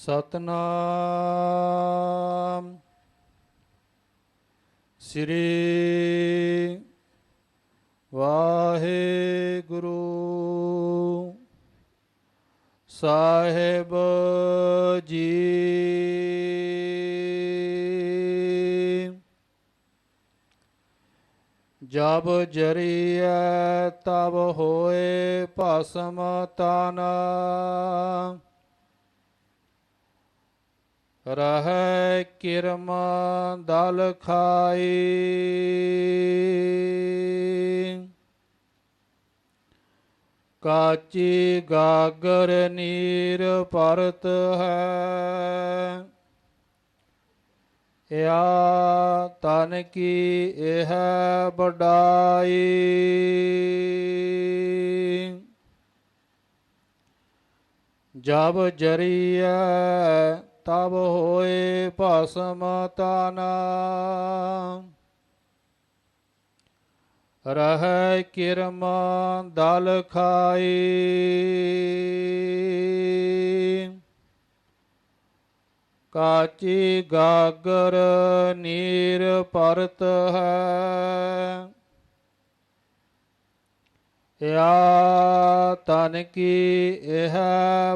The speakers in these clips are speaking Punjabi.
ਸਤਨਾਮ। ਸ੍ਰੀ ਵਾਹਿਗੁਰੂ ਸਾਹਿਬ ਜੀ। ਜਬ ਜਰੀਐ ਤਬ ਹੋਏ ਭਸਮ ਤਨ। ਰਹਿ ਕਿਰਮ ਦਲ ਖਾਈ ਕਾਚੀ ਗਾਗਰ ਨੀਰ ਪਰਤ ਹੈ ਯਾ ਤਨ ਕੀ ਇਹ ਬਡਾਈ ਜਬ ਜਰੀਐ ਤਬ ਹੋਏ ਭਸਮ ਤਨ। ਰਹਿ ਕਿਰਮ ਦਲ ਖਾਈ। ਕਾਚੀ ਗਾਗਰ ਨੀਰ ਪਰਤ ਹੈ। ਯਾ ਤਨ ਕੀ ਇਹ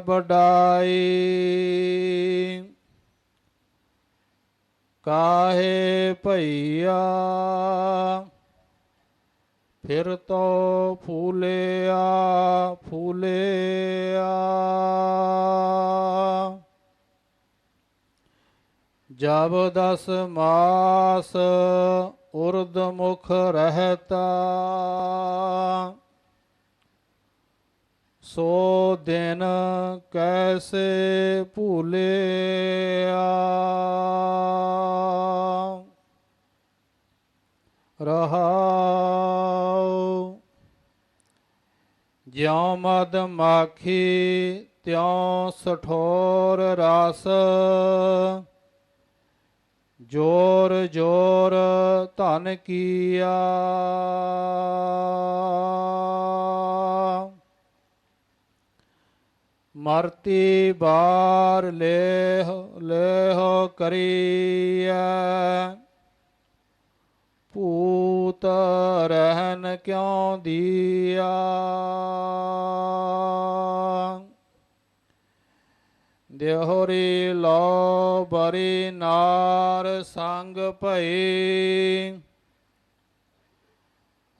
ਬਡਾਈ ਕਾਹੇ ਭਈਆ? ਫਿਰ ਤੋ ਫੂਲਿਆ ਫੂਲਿਆ। ਜਬ ਦਸ ਮਾਸ ਉਰਦ ਮੁਖ ਰਹਤਾ ਸੋ ਦਿਨ ਕੈਸੇ ਭੂਲਿਆ? ਰਹਾਉ, ਜਿਉ ਮਦ ਮਾਖੀ ਤਿਉ ਸਠੋਰ ਰਸ, ਜੋਰ ਜੋਰ ਧਨ ਕੀਆ। ਮਰਤੀ ਬਾਰ ਲੇਹ ਲੇਹ ਕਰੀਐ। ਭੂਤ ਰਹਿਨ ਕਿਉ ਦੀਆ ਦੇਹਰੀ ਲੋ ਬਰੀ ਨਾਰ ਸੰਗ ਭਈ।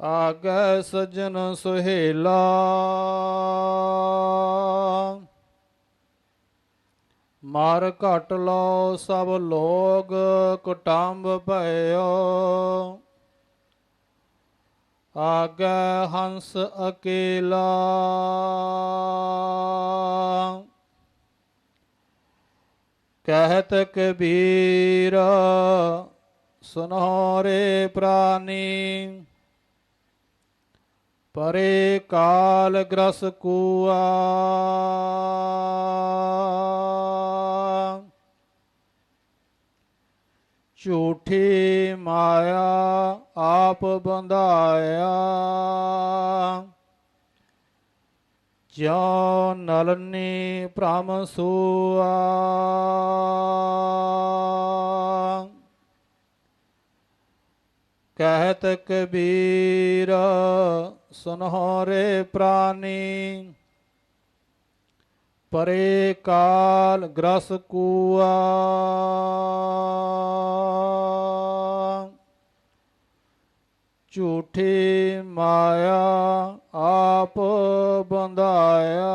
ਆਗ ਸਜਨ ਸੁਹੇਲਾ। ਮਾਰ ਘਟ ਲੋ ਸਭ ਲੋਗ ਕੁਟੰਬ ਭਇਓ। ਆਗੈ ਹੰਸ ਅਕੇਲਾ। ਕਹਿਤ ਕਬੀਰ, ਸੁਨੋ ਰੇ ਪ੍ਰਾਨੀ। ਪਰੇ ਕਾਲ ਗ੍ਰਸ ਕੂਆ। ਝੂਠੀ ਮਾਇਆ ਆਪ ਬੰਧਾਇਆ। ਜਿਉ ਨਲਨੀ ਭ੍ਰਮ ਸੂਆ। ਕਹਿਤ ਕਬੀਰ ਸੁਨਹੁ ਰੇ ਪ੍ਰਾਨੀ ਪਰੇ ਕਾਲ ਗ੍ਰਸ ਕੂਆ। ਝੂਠੀ ਮਾਇਆ ਆਪ ਬੰਧਾਇਆ।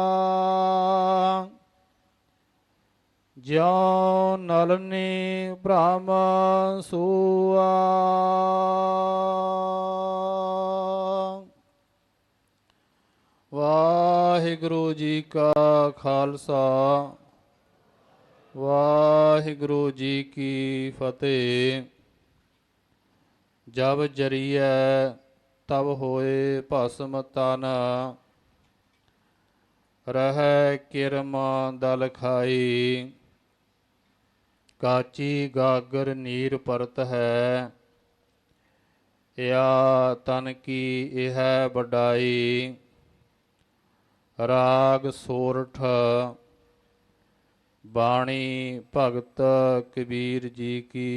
ਜਿਉ ਨਲਨੀ ਬ੍ਰਹਮ ਸੂਆ। ਵਾਹਿਗੁਰੂ ਜੀ ਕਾ ਖਾਲਸਾ, ਵਾਹਿਗੁਰੂ ਜੀ ਕੀ ਫਤਿਹ। ਜਬ ਜਰੀਐ ਤਬ ਹੋਏ ਭਸਮ ਤਨ, ਰਹਿ ਕਿਰਮ ਦਲ ਖਾਈ। ਕਾਚੀ ਗਾਗਰ ਨੀਰ ਪਰਤ ਹੈ ਯਾ ਤਨ ਕੀ ਇਹ ਵਡਾਈ। ਰਾਗ ਸੋਰਠ ਬਾਣੀ ਭਗਤ ਕਬੀਰ ਜੀ ਕੀ।